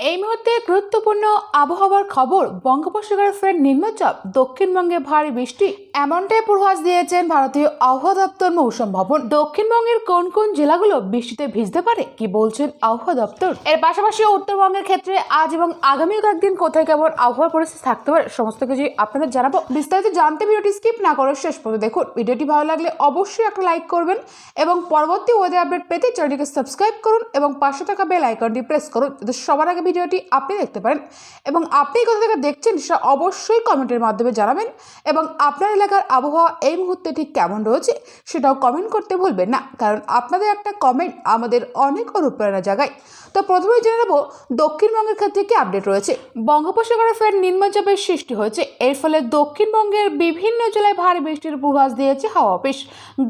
এই মুহূর্তে গুরুত্বপূর্ণ আবহাওয়ার খবর বঙ্গোপসাগরের ফের নিম্নচাপ দক্ষিণবঙ্গে ভারী বৃষ্টি এমনটাই পূর্বাভাস দিয়েছেন ভারতীয় আবহাওয়া দপ্তর মৌসুম ভবন। দক্ষিণবঙ্গের কোন কোন জেলাগুলো বৃষ্টিতে ভিজতে পারে, কি বলছেন আবহাওয়া দপ্তর? এর পাশাপাশি উত্তরবঙ্গের ক্ষেত্রে আজ এবং আগামী কয়েকদিন কোথায় কেমন আবহাওয়া পরিস্থিতি থাকতে পারে, সমস্ত কিছু আপনাদের জানাব। বিস্তারিত জানতে ভিডিওটি স্কিপ না করে শেষ পর্যন্ত দেখুন। ভিডিওটি ভালো লাগলে অবশ্যই একটা লাইক করবেন এবং পরবর্তী ওয়েদার আপডেট পেতে চ্যানেলটিকে সাবস্ক্রাইব করুন এবং পাশে থাকা বেল আইকনটি প্রেস করুন, যাতে সবার আগে ভিডিওটি আপনি দেখতে পারেন। এবং আপনি কোথা থেকে দেখছেন সেটা অবশ্যই কমেন্টের মাধ্যমে জানাবেন এবং আপনার এলাকার আবহাওয়া এই মুহূর্তে ঠিক কেমন রয়েছে সেটাও কমেন্ট করতে ভুলবেন না। কারণ আপনাদের একটা কমেন্ট আমাদের অনেক অনুপ্রেরণা জাগায়। তো প্রথমেই জেনে নেব দক্ষিণবঙ্গের ক্ষেত্রে কি আপডেট রয়েছে। বঙ্গোপসাগরে ফের নিম্নচাপের সৃষ্টি হয়েছে। এর ফলে দক্ষিণবঙ্গের বিভিন্ন জেলায় ভারী বৃষ্টির পূর্বাভাস দিয়েছে হাওয়া অফিস।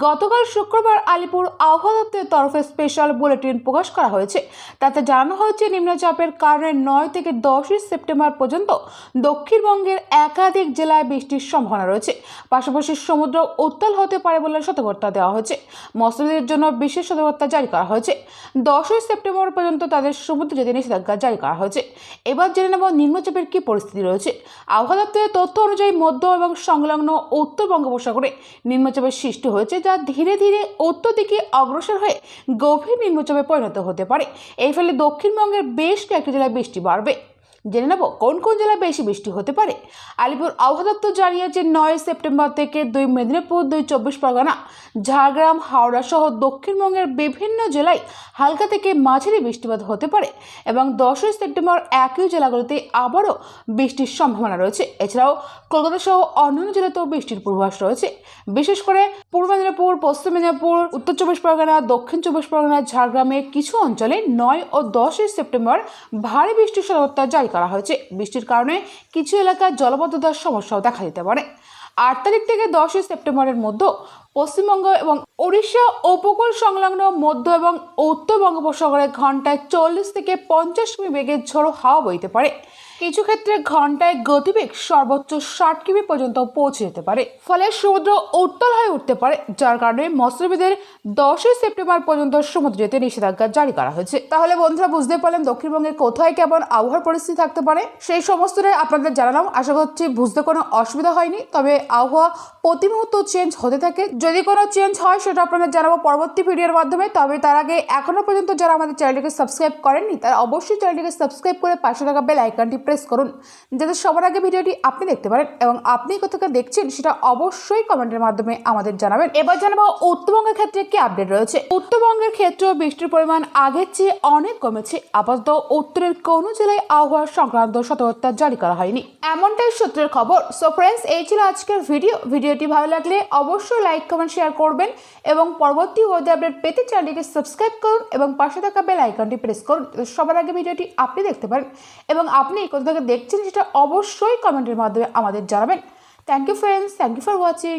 গতকাল শুক্রবার আলিপুর আবহাওয়া দপ্তরের তরফে স্পেশাল বুলেটিন প্রকাশ করা হয়েছে। তাতে জানানো হয়েছে, নিম্নচাপের কারণে নয় থেকে দশই সেপ্টেম্বর পর্যন্ত দক্ষিণবঙ্গের একাধিক জেলায় বৃষ্টির সম্ভাবনা রয়েছে। পাশাপাশি সমুদ্র উত্তাল হতে পারে বলে সতর্কতা দেওয়া হয়েছে। মৎস্যজীবীদের জন্য বিশেষ সতর্কতা জারি করা হয়েছে। দশই সেপ্টেম্বর পর্যন্ত তাদের সমুদ্র যেতে নিষেধাজ্ঞা জারি করা হয়েছে। এবার জেনে নেব নিম্নচাপের কী পরিস্থিতি রয়েছে। আবহাওয়া দপ্তরের তথ্য অনুযায়ী মধ্য এবং সংলগ্ন উত্তর বঙ্গোপসাগরে নিম্নচাপের সৃষ্টি হয়েছে, যা ধীরে ধীরে উত্তর দিকে অগ্রসর হয়ে গভীর নিম্নচাপে পরিণত হতে পারে। এই ফলে দক্ষিণবঙ্গের বেশ কয়েকটি জেলায় বৃষ্টি বাড়বে। জেনে নেব কোন কোন জেলায় বেশি বৃষ্টি হতে পারে। আলিপুর আবহাওয়া দপ্তর জানিয়েছে, নয় সেপ্টেম্বর থেকে দুই মেদিনীপুর, দুই চব্বিশ পরগনা, ঝাড়গ্রাম, হাওড়া সহ দক্ষিণবঙ্গের বিভিন্ন জেলায় হালকা থেকে মাঝারি বৃষ্টিপাত হতে পারে এবং দশই সেপ্টেম্বর একই জেলাগুলিতে আবারও বৃষ্টির সম্ভাবনা রয়েছে। এছাড়াও কলকাতা সহ অন্যান্য জেলাতেও বৃষ্টির পূর্বাভাস রয়েছে। বিশেষ করে পূর্ব মেদিনীপুর, পশ্চিম মেদিনীপুর, উত্তর চব্বিশ পরগনা, দক্ষিণ চব্বিশ পরগনা, ঝাড়গ্রামের কিছু অঞ্চলে নয় ও দশই সেপ্টেম্বর ভারী বৃষ্টির সতর্কতা জারি করা হয়েছে। বৃষ্টির কারণে কিছু এলাকায় জলবদ্ধতার সমস্যাও দেখা দিতে পারে। আট তারিখ থেকে দশই সেপ্টেম্বরের মধ্যে পশ্চিমবঙ্গ এবং উড়িষ্যা উপকূল সংলগ্ন মধ্য এবং উত্তর বঙ্গোপসাগরে ঘন্টায় চল্লিশ থেকে পঞ্চাশ কিমি বেগের ঝোড়ো হাওয়া বইতে পারে। কিছু ক্ষেত্রে ঘন্টায় গতিবেগ সর্বোচ্চ ষাট কিমি পর্যন্ত পৌঁছে যেতে পারে। ফলে সমুদ্র উত্তাল হয়ে উঠতে পারে, যার কারণে মৎস্যজীবীদের দশই সেপ্টেম্বর পর্যন্ত সমুদ্র যেতে নিষেধাজ্ঞা জারি করা হয়েছে। তাহলে বন্ধুরা বুঝতে পারলেন দক্ষিণবঙ্গের কোথায় কেমন আবহাওয়ার পরিস্থিতি থাকতে পারে? সেই সমস্তটাই আপনাদের জানালাম। আশা করছি বুঝতে কোনো অসুবিধা হয়নি। তবে আবহাওয়া প্রতি মুহূর্ত চেঞ্জ হতে থাকে। যদি কোনো চেঞ্জ হয়, সেটা আপনাদের জানাব পরবর্তী ভিডিওর মাধ্যমে। তবে তার আগে এখনও পর্যন্ত যারা আমাদের চ্যানেলটিকে সাবস্ক্রাইব করেননি, তারা অবশ্যই চ্যানেলটিকে সাবস্ক্রাইব করে পাশে থাকা বেল আইকনটি প্রেস করুন, যাতে সবার আগে ভিডিওটি আপনি দেখতে পারেন এবং আপনি কোথাও দেখছেন সেটা অবশ্যই কমেন্টের মাধ্যমে আমাদের জানাবেন। এবার জানাব উত্তরবঙ্গের ক্ষেত্রে কি আপডেট রয়েছে? উত্তরবঙ্গের ক্ষেত্রেও বৃষ্টির পরিমাণ আগের চেয়ে অনেক কমেছে। আপাতত উত্তরের কোনো জেলায় আবহাওয়া সংক্রান্ত সতর্কতা জারি করা হয়নি। এমনটাই সূত্রের খবর। সো ফ্রেন্ডস এই ছিল আজকের ভিডিও ভিডিওটি ভালো লাগলে অবশ্যই লাইক কমেন্ট শেয়ার করবেন এবং পরবর্তী ওয়েদার আপডেট পেতে চ্যানেলটিকে সাবস্ক্রাইব করুন এবং পাশে থাকা বেল আইকনটি প্রেস করুন সবার আগে ভিডিওটি আপনি দেখতে পারেন এবং আপনি কোথা থেকে দেখছেন সেটা অবশ্যই কমেন্টের মাধ্যমে আমাদের জানাবেন। Thank you friends thank you for watching